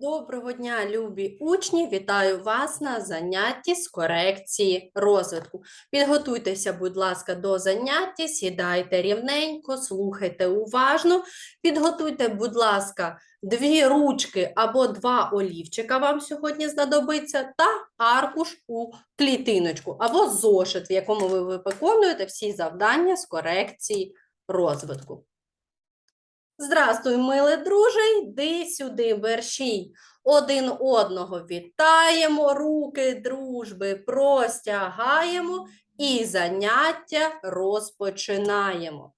Доброго дня, любі учні! Вітаю вас на занятті з корекції розвитку. Підготуйтеся, будь ласка, до заняття, сідайте рівненько, слухайте уважно. Підготуйте, будь ласка, дві ручки або два олівчика вам сьогодні знадобиться, та аркуш у клітиночку, або зошит, в якому ви виконуєте всі завдання з корекції розвитку. Здрастуй, миле друже, йди сюди, вершій. Один одного вітаємо, руки дружби простягаємо і заняття розпочинаємо.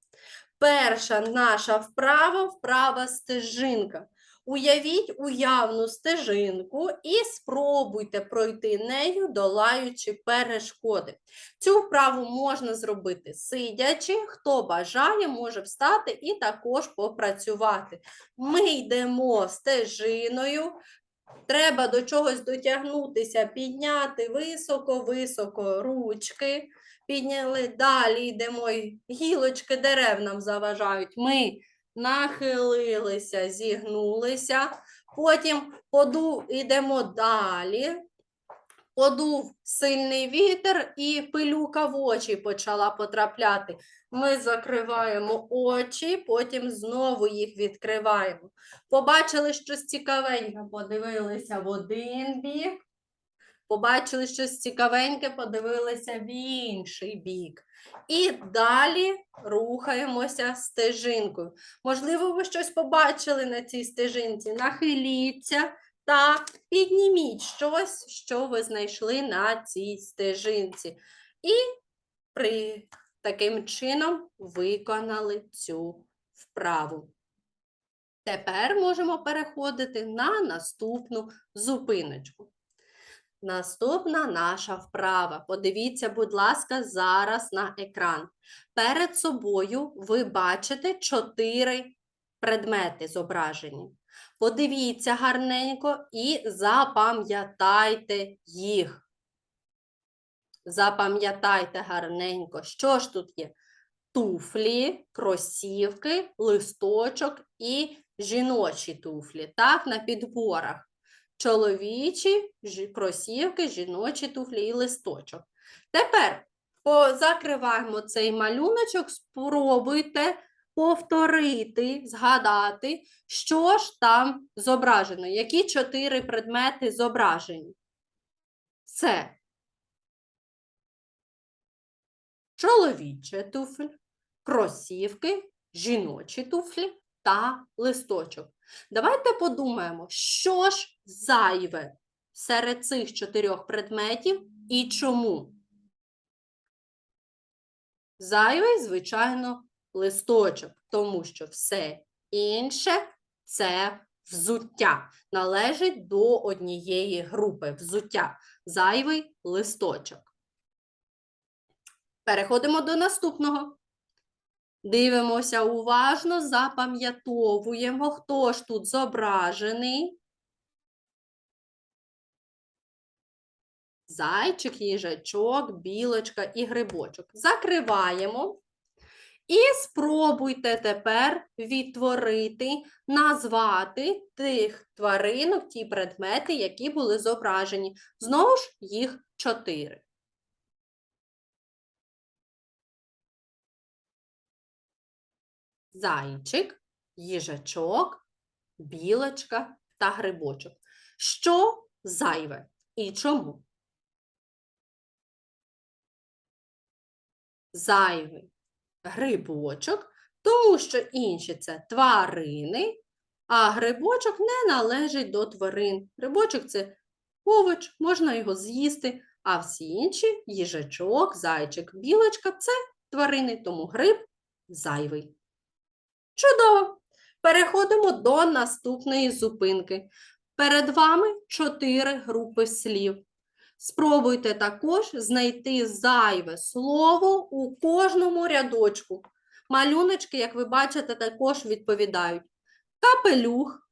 Перша наша вправа вправа стежинка. Уявіть уявну стежинку і спробуйте пройти нею, долаючи перешкоди. Цю вправу можна зробити сидячи, хто бажає, може встати і також попрацювати. Ми йдемо стежиною, треба до чогось дотягнутися, підняти високо-високо ручки. Підняли, далі йдемо, гілочки дерев нам заважають. Ми нахилилися, зігнулися, потім поду, йдемо далі. Подув сильний вітер і пилюка в очі почала потрапляти. Ми закриваємо очі, потім знову їх відкриваємо. Побачили щось цікавеньке, подивилися в один бік. Побачили щось цікавеньке, подивилися в інший бік. І далі рухаємося стежинкою. Можливо, ви щось побачили на цій стежинці. Нахиліться та підніміть щось, що ви знайшли на цій стежинці. І при таким чином виконали цю вправу. Тепер можемо переходити на наступну зупиночку. Наступна наша вправа. Подивіться, будь ласка, зараз на екран. Перед собою ви бачите чотири предмети зображені. Подивіться гарненько і запам'ятайте їх. Запам'ятайте гарненько, що ж тут є? Туфлі, кросівки, листочок і жіночі туфлі, так, на підборах чоловічі кросівки, жіночі туфлі і листочок. Тепер закриваємо цей малюночок, спробуйте повторити, згадати, що ж там зображено, які чотири предмети зображені. Це чоловіче туфль, кросівки, жіночі туфлі та листочок. Давайте подумаємо, що ж зайве серед цих чотирьох предметів і чому. Зайвий, звичайно, листочок, тому що все інше це взуття. Належить до однієї групи взуття. Зайвий листочок. Переходимо до наступного. Дивимося уважно, запам'ятовуємо, хто ж тут зображений. Зайчик, їжачок, білочка і грибочок. Закриваємо. І спробуйте тепер відтворити, назвати тих тваринок, ті предмети, які були зображені. Знову ж їх чотири. Зайчик, їжачок, білочка та грибочок. Що зайве і чому? Зайвий грибочок, тому що інші це тварини, а грибочок не належить до тварин. Грибочок це овоч, можна його з'їсти, а всі інші їжачок, зайчик, білочка це тварини, тому гриб зайвий. Чудово! Переходимо до наступної зупинки. Перед вами чотири групи слів. Спробуйте також знайти зайве слово у кожному рядочку. Малюночки, як ви бачите, також відповідають: капелюх,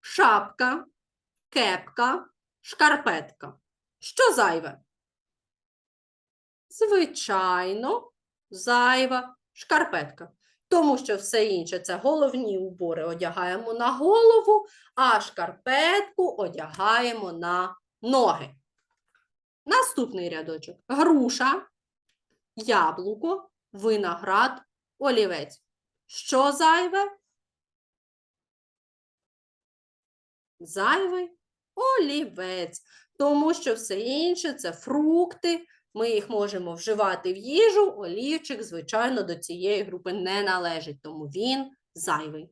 шапка, кепка, шкарпетка. Що зайве? Звичайно, зайва шкарпетка тому що все інше це головні убори одягаємо на голову, а шкарпетку одягаємо на ноги. Наступний рядочок. Груша, яблуко, виноград, олівець. Що зайве? Зайвий олівець, тому що все інше це фрукти, ми їх можемо вживати в їжу, олівчик, звичайно, до цієї групи не належить, тому він зайвий.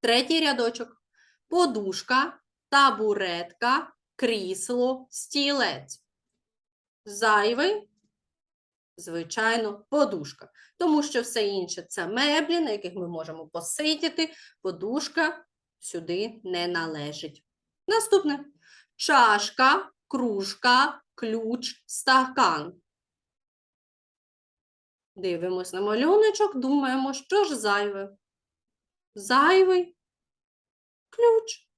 Третій рядочок. Подушка, табуретка, крісло, стілець. Зайвий, звичайно, подушка. Тому що все інше це меблі, на яких ми можемо посидіти. Подушка сюди не належить. Наступне. Чашка, кружка, ключ, стакан. Дивимось на малюночок, думаємо, що ж зайве. Зайвий ключ.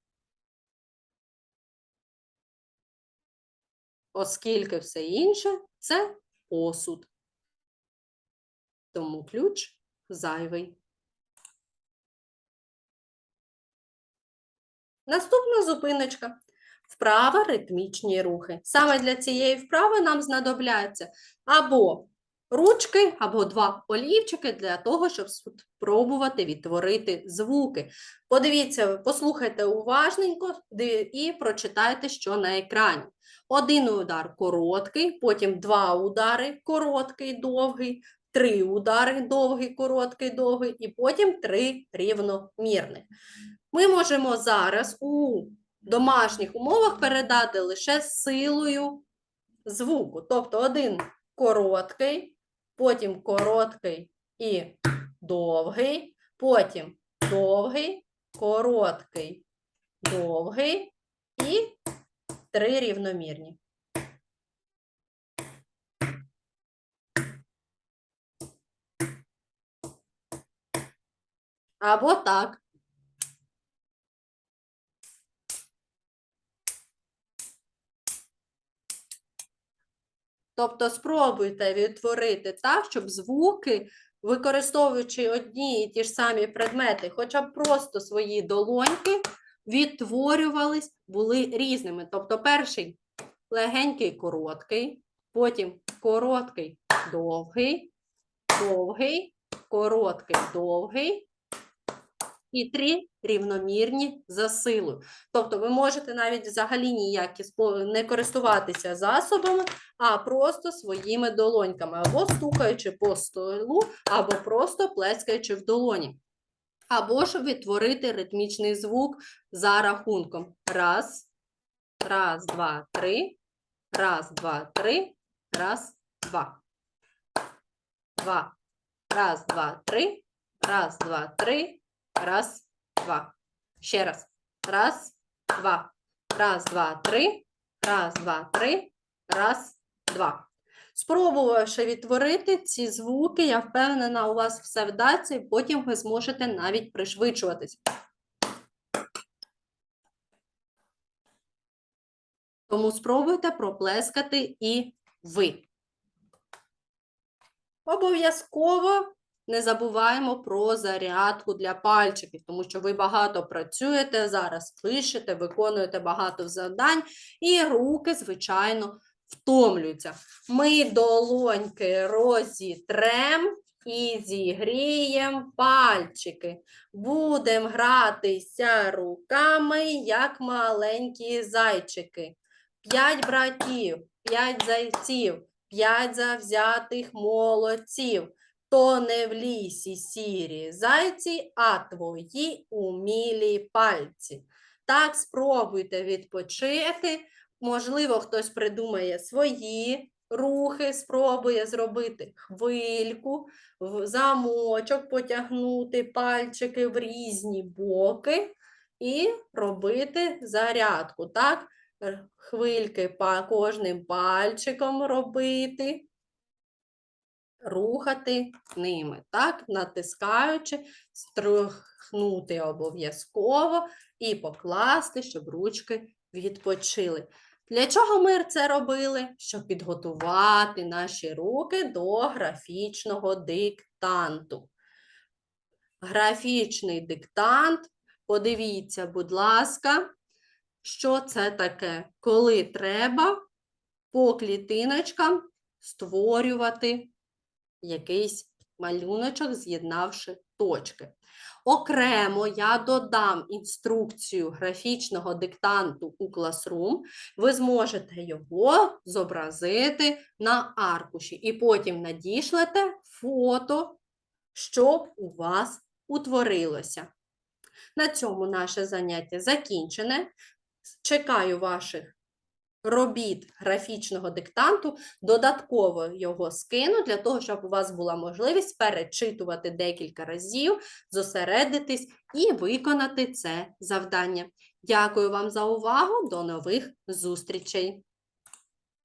Оскільки все інше це посуд. Тому ключ зайвий. Наступна зупиночка. Вправа ритмічні рухи. Саме для цієї вправи нам знадобляться або ручки, або два олівчики для того, щоб спробувати відтворити звуки. Подивіться, послухайте уважненько і прочитайте, що на екрані. Один удар короткий, потім два удари короткий, довгий, три удари довгий, короткий, довгий, і потім три рівномірних. Ми можемо зараз у домашніх умовах передати лише силою звуку. Тобто один короткий, потім короткий і довгий, потім довгий, короткий, довгий і три рівномірні. Або так. Тобто спробуйте відтворити так, щоб звуки, використовуючи одні і ті ж самі предмети, хоча б просто свої долоньки, відтворювались, були різними. Тобто перший легенький, короткий, потім короткий, довгий, довгий, короткий, довгий. І три рівномірні за силою. Тобто ви можете навіть взагалі ніякі не користуватися засобами, а просто своїми долоньками, або стукаючи по столу, або просто плескаючи в долоні. Або ж відтворити ритмічний звук за рахунком. Раз, раз, два, три, раз, два, три, раз, два. Два. Раз, два, три, раз, два, три, раз, два. Ще раз. Раз, два. Раз, два, три, раз, два, три, раз, два. Спробувавши відтворити ці звуки, я впевнена, у вас все вдасться, і потім ви зможете навіть пришвидшуватись. Тому спробуйте проплескати і ви. Обов'язково не забуваємо про зарядку для пальчиків, тому що ви багато працюєте зараз, пишете, виконуєте багато завдань, і руки, звичайно, втомлюються. Ми долоньки розітрем і зігріємо пальчики. Будемо гратися руками, як маленькі зайчики. П'ять братів, п'ять зайців, п'ять завзятих молодців. То не в лісі сірі зайці, а твої умілі пальці. Так, спробуйте відпочити. Можливо, хтось придумає свої рухи, спробує зробити хвильку, замочок потягнути пальчики в різні боки і робити зарядку. Так, хвильки па кожним пальчиком робити рухати ними, так, натискаючи, струхнути обов'язково і покласти, щоб ручки відпочили. Для чого ми це робили? Щоб підготувати наші руки до графічного диктанту. графічний диктант. Подивіться, будь ласка, що це таке, коли треба по клітиночкам створювати якийсь малюночок, з'єднавши точки. Окремо я додам інструкцію графічного диктанту у Classroom. Ви зможете його зобразити на аркуші і потім надішлете фото, щоб у вас утворилося. На цьому наше заняття закінчене. Чекаю ваших робіт графічного диктанту. Додатково його скину для того, щоб у вас була можливість перечитувати декілька разів, зосередитись і виконати це завдання. Дякую вам за увагу. До нових зустрічей!